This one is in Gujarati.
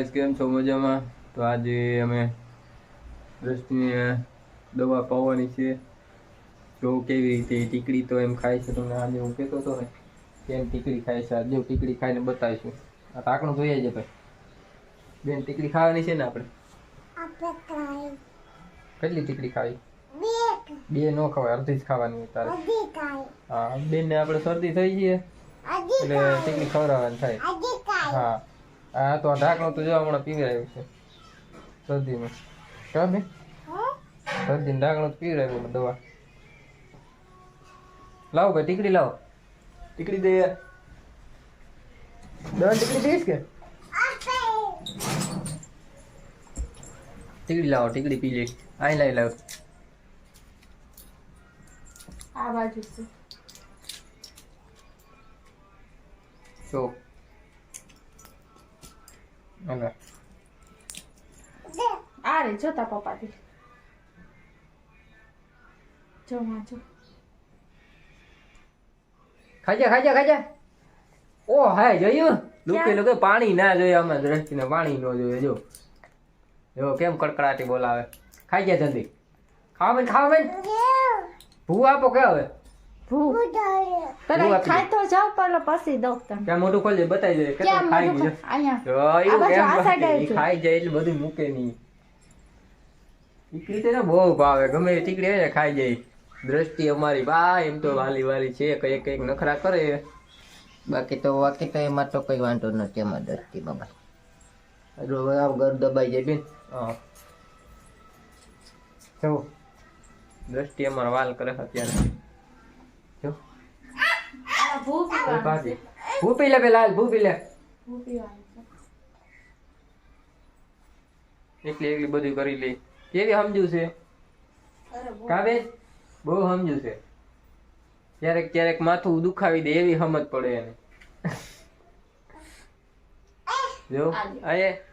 ગાઈસ કેમ છો મજામાં? તો આજે અમે દ્રષ્ટિને દવા પાવાની છે. જો કેવી રીતે ટીકડી તો એમ ખાય છે તમને આજે હું કહેતો હતો ને કેમ ટીકડી ખાય છે આજે ટીકડી ખાઈને બતાવીશું. આ ટાંકણું જોઈએ છે ભાઈ. બેન ટીકડી ખાવાની છે ને આપણે? કેટલી ટીકડી ખાવી? બે. નો ખવાય અડધી જ ખાવાની તારે. હા બેન ને આપણે શરદી થઈ ગઈ એટલે ટીકડી ખવડાવવાની થાય. હા. આ તો આ ઢાંકણું તો જોવા હમણાં રહ્યું છે. શરદીમાં. કા બે હો? શરદી ઢાંકણું તો દવા. લાવો ભાઈ ટીકડી લાવો. ટીકડી દે દવા ટીકડી દઈશ કે? ટીકડી લાવો ટીકડી પી લે. આઈ લાવી લાવ. આ બાજુ છે. જો. અને દે આ રે જોતા પપ્પાથી જો વાંચો ખાજા ખાજા ખાજા ઓ હાય જોયું લુકે લુકે પાણી ના જોઈએ અમે દ્રષ્ટિને પાણી ન જોઈએ જો જો કેમ કડકડાટી બોલાવે ખાઈ ગયા જલ્દી ખાવા બેન ખાવા બેન ભૂ આપો કે હવે ભૂ ઉડાડે પેલા ખાઈ તો જાવ પેલો પછી દઉં ક્યાં મોઢું ખોલજે બતાવી દે કે ખાઈ મોઢું અહીંયા. આ એવું બાજુ, કેમ આ side બાકી? આવજો. ઈ ખાઈ જાય એટલે બધું મૂકે નહીં. ટીકડી તો બહુ ભાવે ગમે એ ટીકડી હોય ને ખાઈ જાય. દ્રષ્ટિ અમારી બા એમ તો વાલી વાલી છે કઈ કંઈક નખરા કરે. બાકી તો બાકી તો એમાં તો કઈ વાંધો નથી એમાં દ્રષ્ટિ બાબા. ઘર દબાઈ જાય બેન. હા. જો. દ્રષ્ટિ અમારો વાલ કરે અત્યારે. જો. આ ભૂ કોઈ પીવાનું પાછી છે. ભૂ પી લે. પેલા હાલ, ભૂ પી લે એકલી એકલી બધું કરી લે. કેવી સમજુ છે? કાવે? બહુ સમજુ છે. ક્યારેક ક્યારેક માથું દુખાવી દે એવી સમજ પડે એને. જો આયે.